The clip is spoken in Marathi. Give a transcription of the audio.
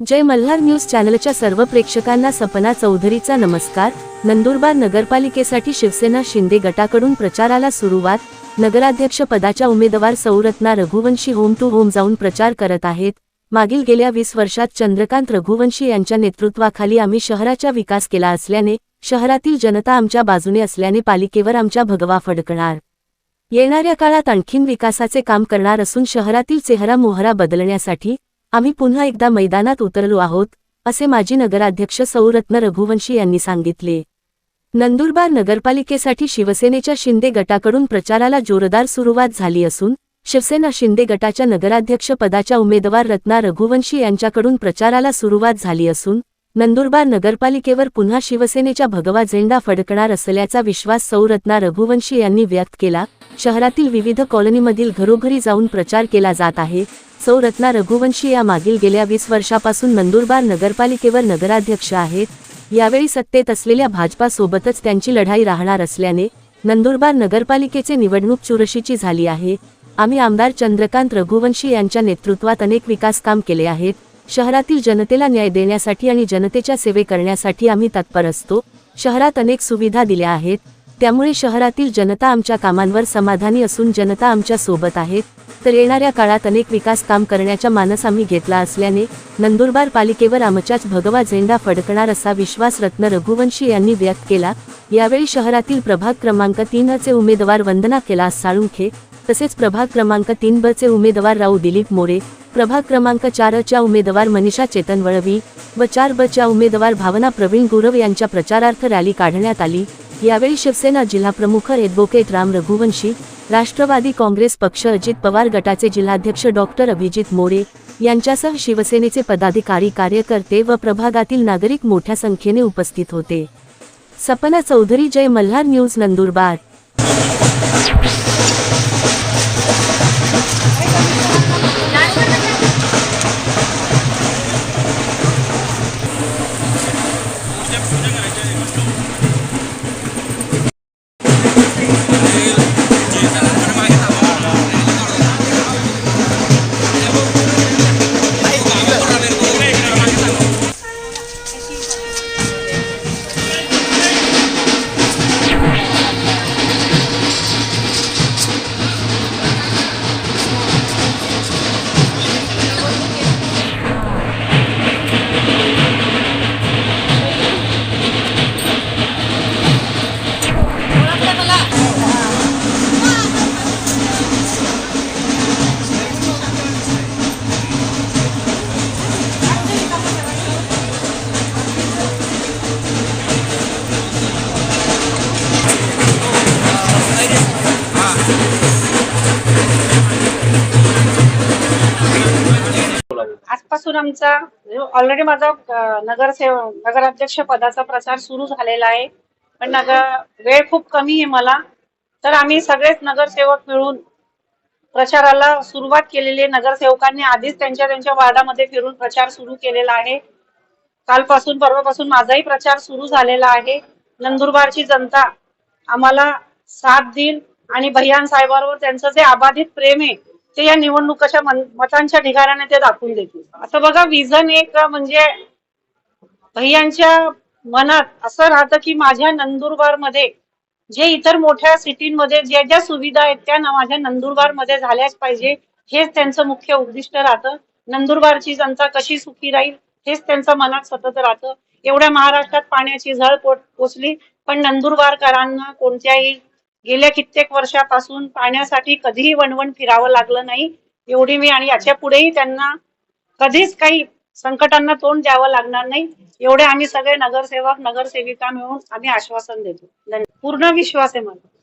जय मल्हार न्यूज चॅनलच्या सर्व प्रेक्षकांना सपना चौधरीचा नमस्कार. नंदुरबार नगरपालिकेसाठी शिवसेना शिंदे गटाकडून प्रचाराला सुरुवात. नगराध्यक्ष पदाच्या उमेदवार Sauratna Raghuvanshi home to home जाऊन प्रचार करत आहेत. मागील गेल्या वीस वर्षात चंद्रकांत रघुवंशी यांच्या नेतृत्वाखाली आम्ही शहराचा विकास केला असल्याने शहरातील जनता आमच्या बाजूने असल्याने पालिकेवर आमच्या भगवा फडकणार. येणाऱ्या काळात आणखीन विकासाचे काम करणार असून शहरातील चेहरा मोहरा बदलण्यासाठी आम्ही पुन्हा एकदा मैदानात उतरलो आहोत असे माजी नगराध्यक्ष सौरत्न रघुवंशी यांनी सांगितले. नंदुरबार नगरपालिकेसाठी शिवसेनेच्या शिंदे गटाकडून प्रचाराला जोरदार सुरुवात झाली असून शिवसेना शिंदे गटाच्या नगराध्यक्ष पदाच्या उमेदवार रत्ना रघुवंशी यांच्याकडून प्रचाराला सुरुवात झाली असून नंदुरबार नगरपालिकेवर पुन्हा शिवसेनेच्या भगवा झेंडा फडकणार असल्याचा विश्वास सौरत्ना रघुवंशी यांनी व्यक्त केला. शहरातील विविध कॉलनीमधील घरोघरी जाऊन प्रचार केला जात आहे. सौरत्ना रघुवंशी या मागील गेल्या वीस वर्षापासून नंदुरबार नगरपालिकेवर नगराध्यक्ष आहेत. यावेळी सत्तेत असलेल्या भाजपासोबतच त्यांची लढाई राहणार असल्याने नंदुरबार नगरपालिकेचे निवडणूक चुरशीची झाली आहे. आम्ही आमदार चंद्रकांत रघुवंशी यांच्या नेतृत्वात अनेक विकास काम केले आहेत. शहरातील जनतेला न्याय देण्यासाठी आणि जनतेच्या सेवे करण्यासाठी आम्ही तत्पर असतो. शहरात अनेक सुविधा दिल्या आहेत. त्यामुळे शहरातील जनता आमच्या कामांवर समाधानी असून जनता आमच्यासोबत आहेत. तर येणाऱ्या काळात अनेक विकास काम करण्याचा मानस आम्ही घेतला असल्याने नंदुरबार पालिकेवर आमच्याच भगवा झेंडा फडकणार असा विश्वास रत्न रघुवंशी यांनी व्यक्त केला. यावेळी शहरातील प्रभाग क्रमांक तीन चे उमेदवार वंदना केला साळुंखे तसेच प्रभाग क्रमांक तीन ब चे उमेदवार राऊ दिलीप मोरे प्रभाग क्रमांक चार च्या उमेदवार मनीषा चेतन वळवी व चार ब च्या उमेदवार भावना प्रवीण गुरव यांच्या प्रचारार्थ रॅली काढण्यात आली. यावेळी शिवसेना जिल्हाप्रमुख ॲडव्होकेट राम रघुवंशी राष्ट्रवादी काँग्रेस पक्ष अजित पवार गटाचे जिल्हाध्यक्ष डॉक्टर अभिजित मोरे यांच्यासह शिवसेनेचे पदाधिकारी कार्यकर्ते व प्रभागातील नागरिक मोठ्या संख्येने उपस्थित होते. सपना चौधरी जय मल्हार न्यूज नंदुरबार. आजपासून आमचा ऑलरेडी माझा अं, नगरसेवक नगराध्यक्ष पदाचा प्रचार सुरू झालेला आहे. पण नगर वेळ खूप कमी आहे मला. तर आम्ही सगळेच नगरसेवक मिळून प्रचाराला सुरुवात केलेली आहे. नगरसेवकांनी आधीच त्यांच्या त्यांच्या वार्डामध्ये फिरून प्रचार सुरू केलेला आहे. कालपासून परवापासून माझाही प्रचार सुरू झालेला आहे. नंदुरबारची जनता आम्हाला साथ देईल आणि भैयान साहेबांवर त्यांचं जे अबाधित प्रेम आहे ते या निवडणुकाच्या मतांच्या ढिगाऱ्याने ते दाखवून देतील. आता बघा विजन एक म्हणजे भैयांच्या मनात असं राहतं की माझ्या नंदुरबारमध्ये जे इतर मोठ्या सिटीमध्ये ज्या ज्या सुविधा आहेत त्या माझ्या नंदुरबारमध्ये झाल्याच पाहिजे. हेच त्यांचं मुख्य उद्दिष्ट राहतं. नंदुरबारची जनता कशी सुखी राहील हेच त्यांचं मनात सतत राहतं. एवढ्या महाराष्ट्रात पाण्याची झळ पोचली पण नंदुरबारकरांना कोणत्याही गेल्या कित्येक वर्षापासून पाण्यासाठी कधीही वणवण फिरावं लागलं नाही. एवढी मी आणि याच्या पुढेही त्यांना कधीच काही संकटांना तोंड द्यावं लागणार नाही. एवढे आम्ही सगळे नगरसेवक नगरसेविका मिळून आम्ही आश्वासन देतो. पूर्ण विश्वास आहे मला